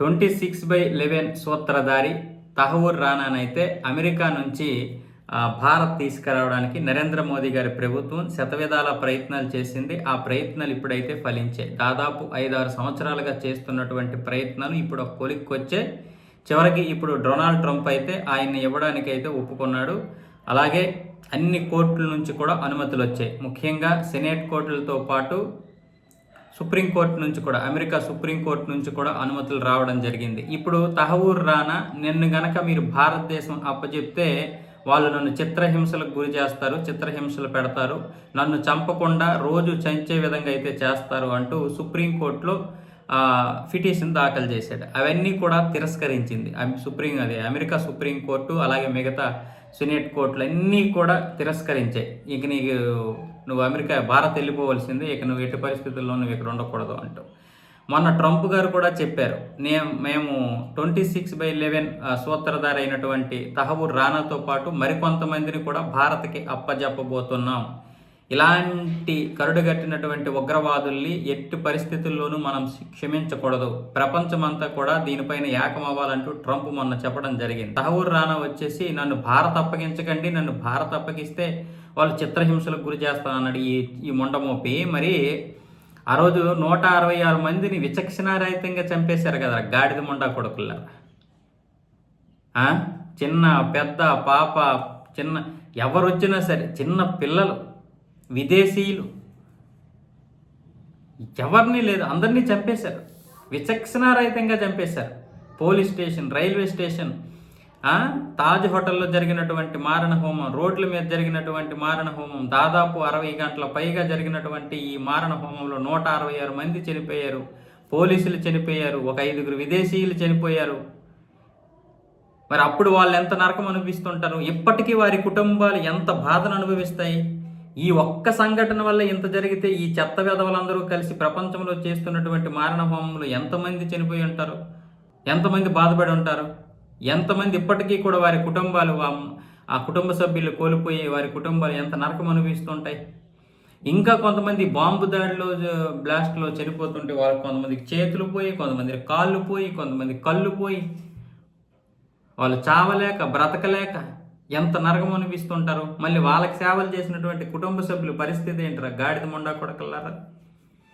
Twenty six by eleven సూత్రధారి Tahawwur రానానైతే America నుంచి భారత్ తీసుకురావడానికి నరేంద్ర మోదీ గారి ప్రభుత్వం శతవిధాల ప్రయత్నాలు చేసింది. ఆ ప్రయత్నాలు ఇప్పుడైతే ఫలించాయి. దాదాపు ఐదారు సంవత్సరాలుగా చేస్తున్నటువంటి ప్రయత్నాలు ఇప్పుడు ఒక కొలిక్కొచ్చే చివరికి ఇప్పుడు డొనాల్డ్ ట్రంప్ అయితే ఆయన్ని ఇవ్వడానికి అయితే ఒప్పుకున్నాడు. అలాగే అన్ని కోర్టుల నుంచి కూడా అనుమతులు వచ్చాయి ముఖ్యంగా సెనేట్ కోర్టులతో పాటు సుప్రీంకోర్టు నుంచి కూడా అమెరికా సుప్రీంకోర్టు నుంచి కూడా అనుమతులు రావడం జరిగింది. ఇప్పుడు తహవూర్ రానా నిన్ను గనక మీరు భారతదేశం అప్పచెప్తే వాళ్ళు నన్ను చిత్రహింసలకు గురి చేస్తారు చిత్రహింసలు పెడతారు. నన్ను చంపకుండా రోజు చంచే విధంగా అయితే చేస్తారు అంటూ సుప్రీంకోర్టులో పిటిషన్ దాఖలు చేశాడు. అవన్నీ కూడా తిరస్కరించింది. సుప్రీం అదే అమెరికా సుప్రీంకోర్టు అలాగే మిగతా సెనేట్ కోర్టులు అన్నీ కూడా తిరస్కరించాయి. ఇక నీకు నువ్వు అమెరికా భారత్ వెళ్ళిపోవలసిందే ఇక నువ్వు ఎట్టి పరిస్థితుల్లో నువ్వు ఇక్కడ ఉండకూడదు అంటూ మొన్న ట్రంప్ గారు కూడా చెప్పారు నే మేము ట్వంటీ సిక్స్ బై లెవెన్ సూత్రధారి అయినటువంటి తహబూర్ రానాతో పాటు మరికొంతమందిని కూడా భారత్కి అప్పజెప్పబోతున్నాం. ఇలాంటి కరుడుగట్టినటువంటి ఉగ్రవాదుల్ని ఎట్టి పరిస్థితుల్లోనూ మనం క్షమించకూడదు. ప్రపంచమంతా కూడా దీనిపైన ఏకమవ్వాలంటూ ట్రంప్ మొన్న చెప్పడం జరిగింది. తహవూర్ రానా వచ్చేసి నన్ను భారత్ అప్పగించకండి నన్ను భారత్ అప్పగిస్తే వాళ్ళు చిత్రహింసలకు గురి చేస్తానన్నాడు ఈ ఈ మొండమోపి. మరి ఆ రోజు నూట అరవై ఆరు మందిని విచక్షణారహితంగా చంపేశారు కదా గాడిద మొండా కొడుకుల్లా చిన్న పెద్ద పాప చిన్న ఎవరు వచ్చినా సరే చిన్న పిల్లలు. విదేశీయులు. ఎవరిని లేదు అందరినీ చంపేశారు. విచక్షణారహితంగా చంపేశారు. Police station railway station Taj హోటల్లో జరిగినటువంటి మారణ హోమం రోడ్ల మీద జరిగినటువంటి మారణ హోమం దాదాపు అరవై గంటల పైగా జరిగినటువంటి ఈ మారణ హోమంలో నూట అరవై ఆరు మంది చనిపోయారు. పోలీసులు చనిపోయారు ఒక ఐదుగురు విదేశీయులు చనిపోయారు. మరి అప్పుడు వాళ్ళు ఎంత నరకం అనుభవిస్తుంటారు? ఇప్పటికీ వారి కుటుంబాలు ఎంత బాధను అనుభవిస్తాయి? ఈ ఒక్క సంఘటన వల్ల ఇంత జరిగితే ఈ చెత్త వెధవలందరూ కలిసి ప్రపంచంలో చేస్తున్నటువంటి మారణ హోమంలో ఎంతమంది చనిపోయి ఉంటారు? ఎంతమంది బాధపడి ఉంటారు? ఎంతమంది ఇప్పటికీ కూడా వారి కుటుంబాలు ఆ- ఆ కుటుంబ సభ్యులు కోల్పోయి వారి కుటుంబాలు ఎంత నరకం అనుభవిస్తుంటాయి ఇంకా కొంతమంది బాంబు దాడిలో బ్లాస్ట్లో చనిపోతుంటే వారు కొంతమందికి చేతులు పోయి కొంతమంది కాళ్ళు పోయి కొంతమంది కళ్ళు పోయి వాళ్ళు చావలేక బ్రతకలేక ఎంత నరకం అనిపిస్తుంటారు మళ్ళీ వాళ్ళకి సేవలు చేసినటువంటి కుటుంబ సభ్యుల పరిస్థితి ఏంటరా? గాడిద మొండా కొడకల్లారా?